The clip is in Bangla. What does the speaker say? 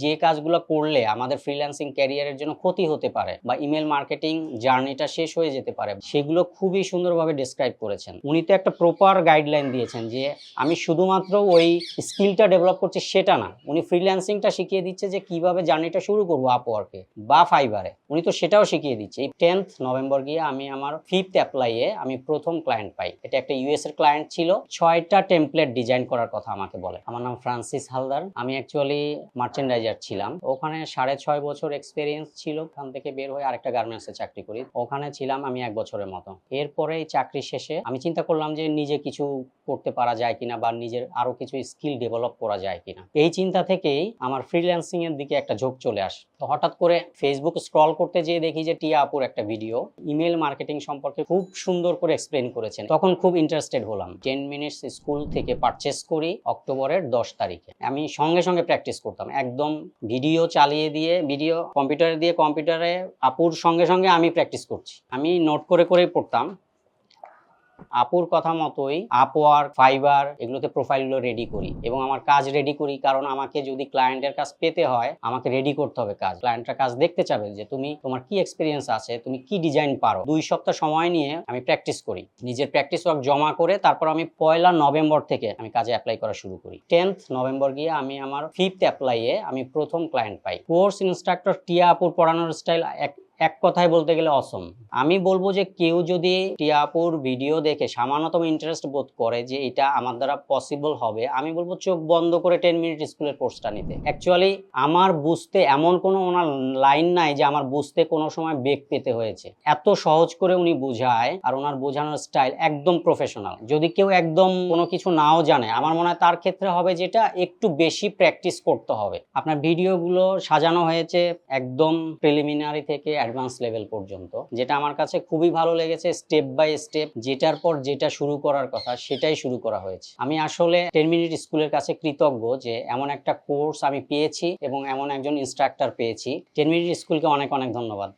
যে কাজগুলো করলে আমাদের ফ্রিল্যান্সিং ক্যারিয়ারের জন্য ক্ষতি হতে পারে বা ইমেল মার্কেটিং জার্নিটা শেষ হয়ে যেতে পারে, সেগুলো খুবই সুন্দরভাবে ডিসক্রাইব করেছেন। উনি তো একটা প্রপার গাইডলাইন দিয়েছেন যে আমি শুধুমাত্র ওই স্কিলটা ডেভেলপ করছি সেটা না, উনি ফ্রিল্যান্সিংটা শিখিয়ে দিচ্ছে যে কীভাবে জার্নিটা শুরু করব আপওয়ার্কে বা ফাইবারে উনি তো সেটাও শিখিয়ে দিচ্ছে। এই টেন্থ নভেম্বর গিয়ে আমি আমার ফিফথ অ্যাপ্লাইয়ে আমি প্রথম ক্লায়েন্ট পাই। এটা একটা ইউএস এর ক্লায়েন্ট ছিল। ছয়টা টেমপ্লেট ডিজাইন করার কথা আমাকে বলে। আমার নাম ফ্রান্সিস হালদার। আমি অ্যাকচুয়ালি মার্চেন্ডাইজার ছিলাম। ওখানে সাড়ে ছয় বছর এক্সপিরিয়েন্স ছিল। ওখান থেকে বের হয়ে আরেকটা গার্মেন্টসে চাকরি করি। ওখানে ছিলাম আমি এক বছরের মতো। এরপরে চাকরি শেষে আমি চিন্তা করলাম যে নিজে কিছু করতে পারা যায় কিনা বা নিজের আরও কিছু স্কিল ডেভেলপ করা যায় কিনা। এই চিন্তা থেকেই আমার ফ্রিল্যান্সিং এর দিকে একটা ঝোঁক চলে আসে। তো হঠাৎ করে ফেসবুক স্ক্রল করতে যেয়ে দেখি যে টিয়া আপুর একটা ভিডিও ইমেল মার্কেটিং সম্পর্কে খুব সুন্দর করে এক্সপ্লেন করেছেন। তখন খুব ইন্টারেস্টেড হলাম। টেন মিনিটস স্কুল থেকে পারচেস করি অক্টোবরের দশ তারিখে। আমি সঙ্গে সঙ্গে প্র্যাকটিস করতাম। একদম ভিডিও চালিয়ে দিয়ে ভিডিও কম্পিউটারে দিয়ে কম্পিউটারে আপুর সঙ্গে সঙ্গে আমি প্র্যাকটিস করছি। আমি নোট করে করেই পড়তাম। আপুর কথা মতোই আপওয়ার ফাইবার এগুলোতে প্রোফাইলগুলো রেডি করি এবং আমার কাজ রেডি করি কারণ আমাকে যদি ক্লায়েন্টের কাজ পেতে হয়, আমাকে রেডি করতে হবে কাজ। ক্লায়েন্টরা কাজ দেখতে চাবে যে তুমি, তোমার কি এক্সপিরিয়েন্স আছে, তুমি কি ডিজাইন পারো? দুই সপ্তাহ সময় নিয়ে আমি প্র্যাকটিস করি। নিজের প্র্যাকটিস ওয়ার্ক জমা করে তারপর আমি পয়লা নভেম্বর থেকে আমি কাজে অ্যাপ্লাই করা শুরু করি। টেন্থ নভেম্বর গিয়ে আমি আমার ফিফথ অ্যাপ্লাইয়ে আমি প্রথম ক্লায়েন্ট পাই। কোর্স ইনস্ট্রাক্টর টিয়া আপুর পড়ানোর স্টাইল এক এক কথায় বলতে গেলে অসম আমি বলব যে কেউ যদি টিয়াপুর ভিডিও দেখে সামান্যতম ইন্টারেস্ট বোধ করে যে এটা আমার দ্বারা পসিবল হবে, আমি বলব চোখ বন্ধ করে টেন মিনিট স্কুলের কোর্সটা নিতে। অ্যাকচুয়ালি আমার বুঝতে এমন কোনো ওনার লাইন নাই যে আমার বুঝতে কোনো সময় বেগ পেতে হয়েছে। এত সহজ করে উনি বুঝায় আর ওনার বোঝানোর স্টাইল একদম প্রফেশনাল যদি কেউ একদম কোনো কিছু নাও জানে, আমার মনে হয় তার ক্ষেত্রে হবে যেটা একটু বেশি প্র্যাকটিস করতে হবে। আপনার ভিডিওগুলো সাজানো হয়েছে একদম প্রিলিমিনারি থেকে অ্যাডভান্স লেভেল পর্যন্ত, যেটা আমার কাছে খুবই ভালো লেগেছে স্টেপ বাই স্টেপ, যেটার পর যেটা শুরু করার কথা সেটাই শুরু করা হয়েছে। আমি আসলে টেন মিনিট স্কুলের কাছে কৃতজ্ঞ যে এমন একটা কোর্স আমি পেয়েছি এবং এমন একজন ইনস্ট্রাক্টর পেয়েছি। টেন মিনিট স্কুলকে অনেক অনেক ধন্যবাদ।